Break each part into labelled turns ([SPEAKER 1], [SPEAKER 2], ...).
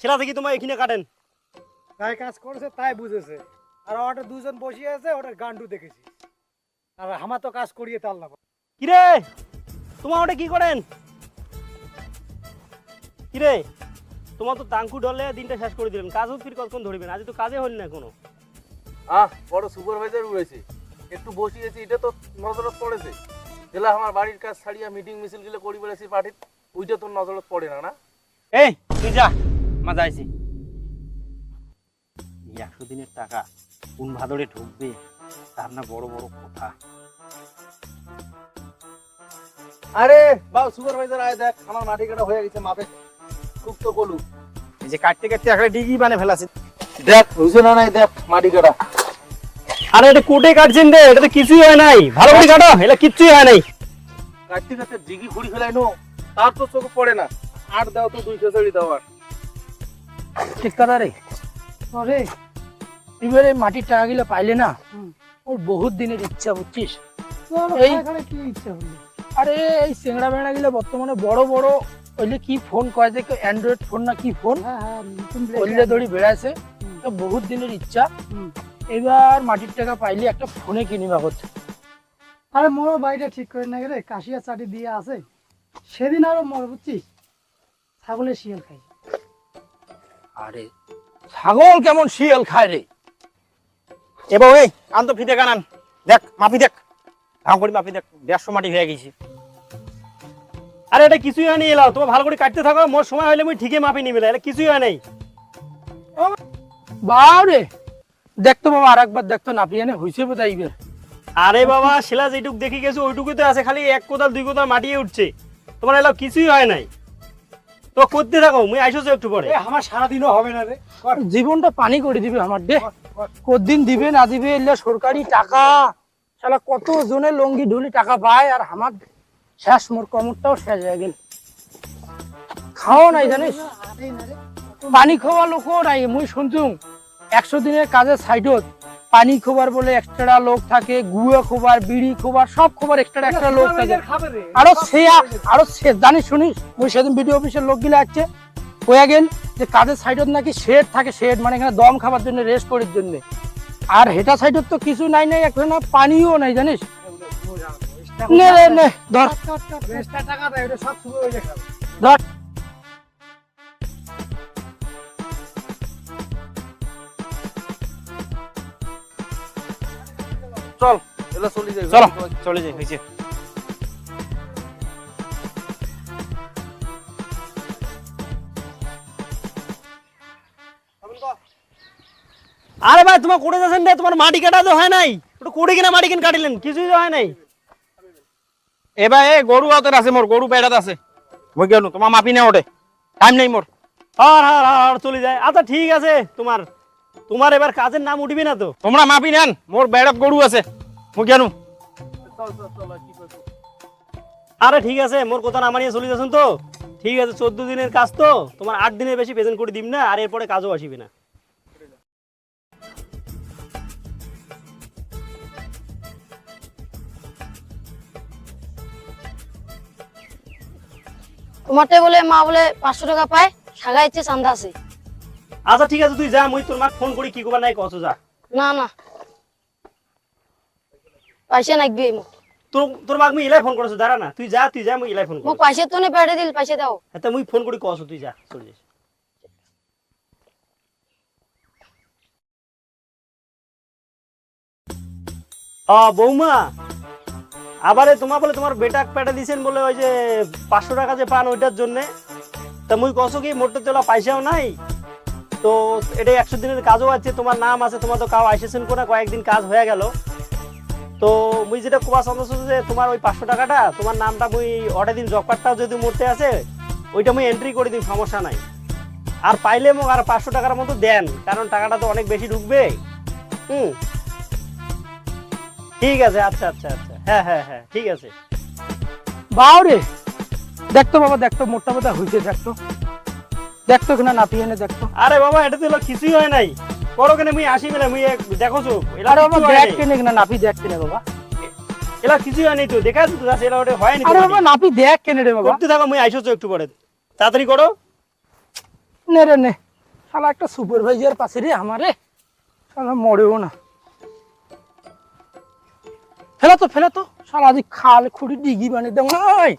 [SPEAKER 1] ছেলা থেকে তোমার এখানে কাটেন।
[SPEAKER 2] তাই কাজ করেছে তাই বুঝেছে। আর ওটা দুজন বসিয়ে আছে ওটার গান্ডু দেখেছি। আর আমার তো কাজ করিয়ে তাল না
[SPEAKER 1] কিরে? তোমার ওটা কি করেন? কিরে? তোমার তো টাঙ্কু ডলে দিনটা শেষ করে দিলেন। কাজও ফির কতক্ষণ ধরবেন? আজ তো কাজে হল না কোনো
[SPEAKER 3] আহ বড় সুপারভাইজার রয়েছে একটু বসিয়েছি এটা তো নজরত পড়েছে। জেলা আমার বাড়ির কাজ ছাড়িয়া মিটিং মিছিলগুলো করি বেড়েছি পার্টির ওইটা তোর নজরত পড়ে না না?
[SPEAKER 1] এই তুই যা। মজা আইছি। একশো দিনের টাকা কোন ভাদরে ঢুকবে তার না বড় বড় কথা।
[SPEAKER 3] আরে বাবু সুপারভাইজার আয় দেখ আমার মাটি কাটা হয়ে গেছে মাপে। খুব তো গলু
[SPEAKER 1] এই যে কাটতে কাটতে একটা ডিগি বানে ফেলাছে।
[SPEAKER 3] দেখ বুঝে না নাই দেখ মাটি কাটা।
[SPEAKER 1] আরে এটা কোটে কাটছেন রে এটা তো কিছুই হয় নাই। ভালো করে কাটো এটা কিচ্ছুই হয় নাই।
[SPEAKER 3] কাটতে কাটতে জিগি ঘুরি ফেলাই নো তার তো চোখে পড়ে না। আট দাও তো দুই খেসারি দাও আর।
[SPEAKER 4] ঠিক কথা রে। আরে এবারে মাটির টাকাগুলো পাইলে না ওর বহুত দিনের ইচ্ছা বুঝছিস?
[SPEAKER 2] কি ইচ্ছা
[SPEAKER 4] আরে এই বেড়া গুলো বর্তমানে বড় বড় ওইলে কি ফোন কয় যে অ্যান্ড্রয়েড ফোন না কি ফোন
[SPEAKER 2] হ্যাঁ হ্যাঁ
[SPEAKER 4] ওইলে দড়ি। তো বহুত দিনের ইচ্ছা। এবার মাটির টাকা পাইলে একটা ফোনে কিনিবা হচ্ছে
[SPEAKER 2] আরে মোর বাড়িটা ঠিক করে না গেলে কাশিয়া চাটি দিয়ে আছে। সেদিন আরও মর বুঝছিস? ছাগলের শিয়াল খাই
[SPEAKER 4] আরে ছাগল কেমন শিয়াল খায় রে।
[SPEAKER 1] এবার ওই আন তো ফিতে কানান দেখ মাপি দেখ। ভাঙ করে মাপি দেখ দেড়শো মাটি হয়ে গেছি। আরে এটা কিছুই হয়নি এলাও। তোমার ভালো করে কাটতে থাকো মোর সময় হলে মুই ঠিকই মাপি নিবে এটা কিছুই হয় নাই।
[SPEAKER 4] বাবরে দেখতো বাবা আর একবার দেখতো নাপিয়ে এনে হইছে বোধ এইবার।
[SPEAKER 1] আরে বাবা শিলা যেটুক দেখি গেছো গেছে ওইটুকুতে আছে খালি এক কোদাল দুই কোদাল মাটিয়ে উঠছে। তোমার এলাও কিছুই হয় নাই। তো করতে থাকো মুই আইসো একটু পরে।
[SPEAKER 2] আমার সারাদিনও হবে না রে।
[SPEAKER 4] জীবনটা পানি করে দিবে আমার দে।
[SPEAKER 2] কর।
[SPEAKER 4] দিবে না দিবে এলে সরকারি টাকা। শালা কত জনে লঙ্গি ঢুলি টাকা পায় আর আমার শেষ মোর কমরটাও শেষ হয়ে গেল। খাও নাই জানিস?
[SPEAKER 2] আরেই না রে
[SPEAKER 4] পানি খাওয়া লোকও নাই মুই শুনছুম একশো দিনের কাজের সাইডত। পানি খোবার বলে এক্সট্রা লোক থাকে গুয়া খোবার বিড়ি খোবার সব খোবার এক্সট্রা একটা লোক থাকে আরও সে আরও সে জানিস শুনিস মুই সেদিন ভিডিও অফিসের লোক গিলা আছে কয়া গেল যে কাজের সাইডত নাকি শেড থাকে শেড মানে এখানে দম খাবার জন্য রেস্ট করার জন্য আর হেটা সাইডত তো কিছু নাই নাই এখানে পানিও নাই জানিস নে নে ধর
[SPEAKER 2] হয়ে
[SPEAKER 4] ধর
[SPEAKER 3] চল এলা চলি যাই
[SPEAKER 1] চলো। চলে যাই হয়েছে আরে ভাই তোমার করে যাচ্ছেন রে তোমার মাটি কাটা তো হয় নাই। ওটা করে কিনা মাটি কিন কাটিলেন কিছুই তো হয় নাই। এ গরু আতর আছে মোর গরু পেড়াত আছে। মই গেল তোমার মাপি না ওঠে। টাইম নেই মোর। আর আর আর চলে যায়। আচ্ছা ঠিক আছে তোমার। তোমার এবার কাজের নাম উঠবি না তো। তোমরা মাপি নেন মোর বেড়াত গরু আছে।
[SPEAKER 3] আর
[SPEAKER 1] ঠিক আছে মোর কথা না মানিয়ে চলে যাচ্ছেন তো। ঠিক আছে চোদ্দ দিনের কাজ তো তোমার আট দিনের বেশি প্রেজেন্ট করে দিম না আর এরপরে কাজও আসিবে না।
[SPEAKER 5] তোমারটাই বলে মা বলে পাঁচশো টাকা পায় সাগা ইচ্ছে চান্দা আছে।
[SPEAKER 1] আচ্ছা ঠিক আছে তুই যা মুই তোর মাক ফোন করি কি করবার নাই কত যা।
[SPEAKER 5] না না। পয়সা নাকবি মোক।
[SPEAKER 1] তোর তোর মাক মুই ইলাই ফোন করেছ দাঁড়া না। তুই যা তুই যা মুই ইলাই ফোন করি
[SPEAKER 5] পয়সা তো নে পেটে দিল পয়সা দাও।
[SPEAKER 1] হ্যাঁ মুই ফোন করি কস তুই যা চলে যাস আ বৌমা। আবারে তোমার বলে তোমার বেটা পেটা দিছেন বলে ওই যে পাঁচশো টাকা যে পান ওইটার জন্য। তা মুই কসো কি মোটর তোলা পয়সাও নাই। তো এটা একশো দিনের কাজও আছে, তোমার নাম আছে, তোমার তো কাউ আইসেছেন করে কয়েকদিন কাজ হয়ে গেল। তো মুই যেটা কোয়া সন্দেশ যে তোমার ওই পাঁচশো টাকাটা, তোমার নামটা মুই অর্ডার দিন জব কার্ডটাও যদি মরতে আছে, ওইটা মুই এন্ট্রি করে দিন, সমস্যা নাই। আর পাইলে মোক আর পাঁচশো টাকার মতো দেন, কারণ টাকাটা তো অনেক বেশি ঢুকবে। হুম? ঠিক আছে আচ্ছা আচ্ছা আচ্ছা। হ্যাঁ হ্যাঁ হ্যাঁ ঠিক আছে।
[SPEAKER 4] বাউরে! দেখতো বাবা দেখতো মোটা মোটা হইছে দেখতো দেখতো কিনা নাপিয়ে এনে দেখতো।
[SPEAKER 1] আরে বাবা এটা তো কিছুই হয় নাই। করো কেন মুই আসি বেলা মুই দেখো চো
[SPEAKER 4] আরে বাবা
[SPEAKER 1] হয়
[SPEAKER 4] দেখ কেনে কিনা নাপি দেখ কেনে বাবা।
[SPEAKER 1] এলা কিছুই হয় নাই তো দেখা তো যাচ্ছে এলা ওটা হয়নি তো
[SPEAKER 4] আরে বাবা নাপি দেখ কেনে রে বাবা।
[SPEAKER 1] করতে থাকো মুই আইসো চো একটু পরে। তাড়াতাড়ি করো।
[SPEAKER 4] নে রে নে। শালা একটা সুপারভাইজার পাশে রে আমারে। শালা মরেও না। ফেলা তো ফেলা তো। শালা আজ খাল খুঁড়ি ডিগি বানিয়ে দেবো নাই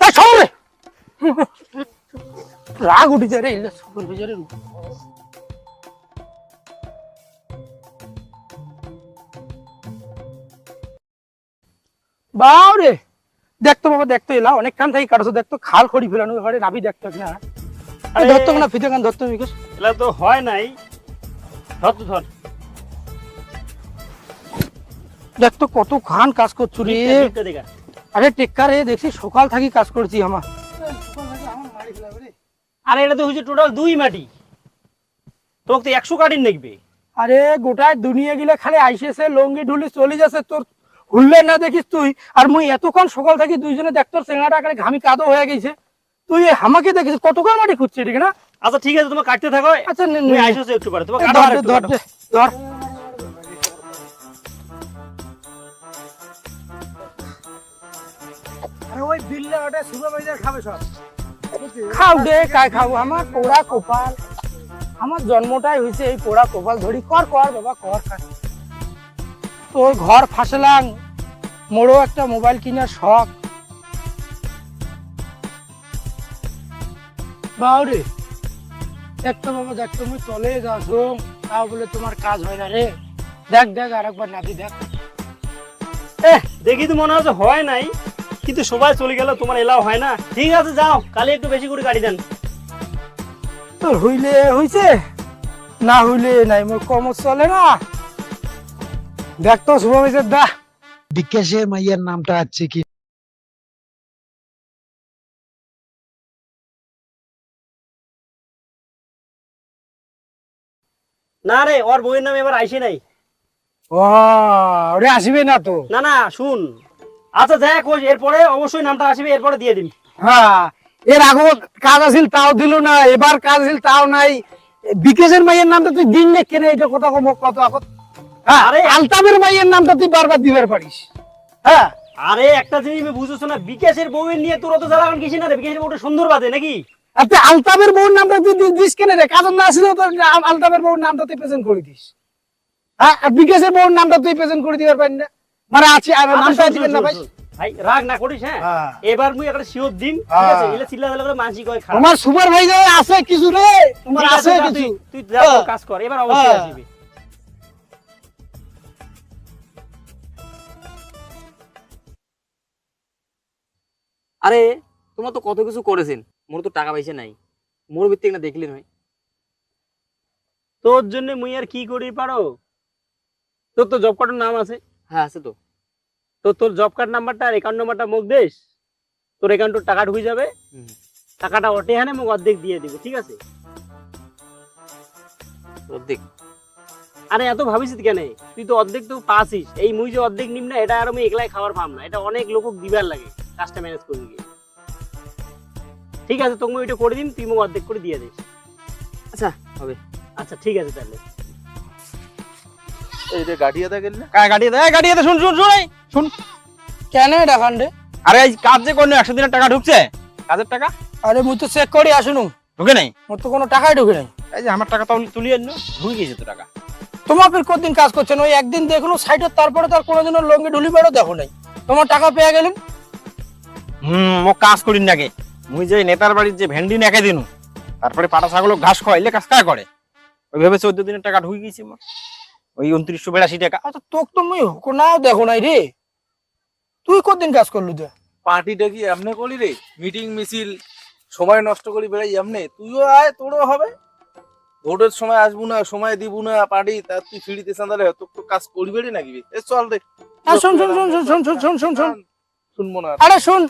[SPEAKER 4] এই সর রাগ উঠে রে সুপারভাইজারের উপর বাউ রে দেখতো বাবা দেখতো এলা অনেকক্ষণ থেকে কাটছো দেখতো খাল খড়ি ফেলানো ঘরে নাবি দেখতো না। আরে ধরতো না ফিতে গান ধরতো বিকশ।
[SPEAKER 1] এলা তো হয় নাই। ধর তো ধর।
[SPEAKER 4] দেখতো কত খান কাজ করছ রে। আরে টেক্কা রে দেখছি সকাল থাকি কাজ করছি আমার।
[SPEAKER 1] আরে এটা তো হচ্ছে টোটাল দুই মাটি। তোকে তো একশো কাটিন দেখবে।
[SPEAKER 4] আরে গোটায় দুনিয়া গিলে খালি আইসেছে লঙ্গি ঢুলি চলে যাচ্ছে তোর হুললে না দেখিস তুই? আর মুই এতক্ষণ সকাল থাকি দুইজনে দেখতো চেঙ্গাটা আকারে ঘামি কাদো হয়ে গেছে। তুই আমাকে দেখিস কতক্ষণ মাটি খুঁজছে ঠিক না?
[SPEAKER 1] আচ্ছা ঠিক আছে তোমার কাটতে থাকো।
[SPEAKER 4] আচ্ছা
[SPEAKER 1] তুমি একটু পরে তোমার
[SPEAKER 4] ধর ধর ধর।
[SPEAKER 2] আরে ওই বিল্লা ওটা সুপারভাইজার খাবে সব?
[SPEAKER 4] খাও দে কাই খাব আমার পোড়া কপাল। আমার জন্মটাই হয়েছে এই পোড়া কপাল ধরি। কর কর, বাবা, কর তোর ঘর ফাঁসলাম মোড়ো একটা মোবাইল কিনার শখ। বাউরে দেখতো বাবা দেখতো মুই চলে যাস তাও বলে তোমার কাজ হয় না রে। দেখ দেখ আর একবার নাতি দেখ।
[SPEAKER 1] দেখি তো মনে হচ্ছে হয় নাই। কিন্তু সবাই চলে গেল তোমার এলাও হয় না। ঠিক আছে যাও কালে একটু বেশি করে গাড়ি দেন।
[SPEAKER 4] তোর হইলে হইছে? না হইলে নাই মোর কম চলে না। দেখতো সুপারভাইজার দা।
[SPEAKER 2] বিকাশের মাইয়ের নামটা আছে কি?
[SPEAKER 1] না রে ওর বইয়ের নাম এবার আইসে নাই।
[SPEAKER 4] ও ওরে আসবে না তো?
[SPEAKER 1] না না শুন। আচ্ছা দেখ ওই এরপরে অবশ্যই নামটা আসবে এরপরে দিয়ে দিন
[SPEAKER 4] হ্যাঁ এর আগে কাজ আছিল তাও দিল না এবার কাজ আছিল তাও নাই। বিকেশের মাইয়ের নামটা তুই দিন নে কেনে এটা কথা কম কত আগত হ্যাঁ
[SPEAKER 1] আরে
[SPEAKER 4] আলতাবের মাইয়ের নামটা তুই বারবার দিবার পারিস। হ্যাঁ
[SPEAKER 1] আরে একটা জিনিস আমি বুঝতেছো না বিকাশের বউয়ের নিয়ে তোর অত জ্বালা কিসে না রে বিকাশের বউটা সুন্দর বাদে নাকি?
[SPEAKER 4] আর তুই আলতাবের বউর নামটা তুই দিস কেনে রে? কাজের না আসলেও তোর আল- আলতাবের বউর নামটা তুই প্রেজেন্ট করে দিস। হ্যাঁ বিকেশের বউর নামটা তুই প্রেজেন্ট করে দিবার পারি না। মানে আছে আর
[SPEAKER 1] আচ্ছা,
[SPEAKER 4] নামটা দিবেন না ভাই।
[SPEAKER 1] ভাই রাগ না করিস হ্যাঁ?
[SPEAKER 4] হ্যাঁ।
[SPEAKER 1] এবার মুই একটা শিওর দিন ঠিক আছে?
[SPEAKER 4] হ্যাঁ।
[SPEAKER 1] এলে চিল্লা চিল্লা করে মানসি কয় খারাপ
[SPEAKER 4] তোমার সুপারভাইজার আছে কিছু রে? তোমার
[SPEAKER 1] আছে
[SPEAKER 4] আছে কিছু?
[SPEAKER 1] তুই তুই যা
[SPEAKER 4] হ্যাঁ।
[SPEAKER 1] কাজ কর এবার অবশ্যই। আসবে।
[SPEAKER 6] আরে তোমরা তো কত কিছু করেছেন মোর তো টাকা পয়সা নাই। মোর ভিত্তিক না দেখলি নয়।
[SPEAKER 1] তোর জন্য মুই আর কি করি পারো? তোর তো জব কার্ডের নাম আছে।
[SPEAKER 6] হ্যাঁ আছে তো।
[SPEAKER 1] তো তোর জব কার্ড নাম্বারটা আর অ্যাকাউন্ট নাম্বারটা মুখ দেশ। তোর অ্যাকাউন্টে টাকা ঢুকে যাবে। টাকাটা ওটে হানে মুখ অর্ধেক দিয়ে দিব ঠিক আছে?
[SPEAKER 6] অর্ধেক।
[SPEAKER 1] আরে এত ভাবিস কেন? তুই তো অর্ধেক তো পাসিস। এই মুই যে অর্ধেক নিম না এটা আর আমি একলাই খাবার পাম না। এটা অনেক লোক দিবার লাগে কাজটা ম্যানেজ করবি। ঠিক আছে তোকে ওইটা করে দিন তুই মুখ অর্ধেক করে দিয়ে দিস।
[SPEAKER 6] আচ্ছা হবে।
[SPEAKER 1] আচ্ছা ঠিক আছে তাহলে।
[SPEAKER 3] এই যে গাড়িয়াদা গেল না?
[SPEAKER 7] গাড়ি দে গাড়ি দে শুন শুন শুন শুন।
[SPEAKER 4] কেন দেখান রে
[SPEAKER 7] আরে এই কাজ যে দিনের টাকা ঢুকছে। কাজের টাকা?
[SPEAKER 4] আরে মুই তো চেক করি আসুন।
[SPEAKER 7] ঢুকে নাই?
[SPEAKER 4] মোর তো কোনো টাকাই ঢুকে নাই।
[SPEAKER 7] এই যে আমার টাকা ঢুকে গেছে তো টাকা।
[SPEAKER 4] তোমার ফির কতদিন কাজ করছেন? ওই একদিন দেখল সাইডের তারপরে তার কোনোদিনও লঙ্গি ঢুলি বেরো দেখো নাই। তোমার টাকা পেয়ে গেলেন?
[SPEAKER 7] হুম ও কাজ করিন নাকি মুই যে নেতার বাড়ির যে ভেন্ডি নেকে দিনু তারপরে পাটা ছাগল ঘাস খাওয়াইলে কাজ কাজ করে? ওই ভেবে চোদ্দ দিনের টাকা ঢুকে গেছি আমার ওই উনত্রিশশো বেড়াশি টাকা।
[SPEAKER 4] আচ্ছা তোকে তো মুই নাও দেখো নাই রে। তুই কতদিন কাজ করলু তো?
[SPEAKER 3] পার্টিটা কি এমনি করি রে? মিটিং মিছিল সময় নষ্ট করি বেড়াই এমনি? তুইও আয় তোরও হবে। ভোটের সময় আসব না সময় দিব না পার্টি তার তুই ফিরিতে সাঁদালে তোর তো কাজ করবি রে নাকি? এ চল রে
[SPEAKER 4] আর শোন শোন শোন শোন শোন শোন শোন শোন।
[SPEAKER 3] শুনব না।
[SPEAKER 4] আরে শোন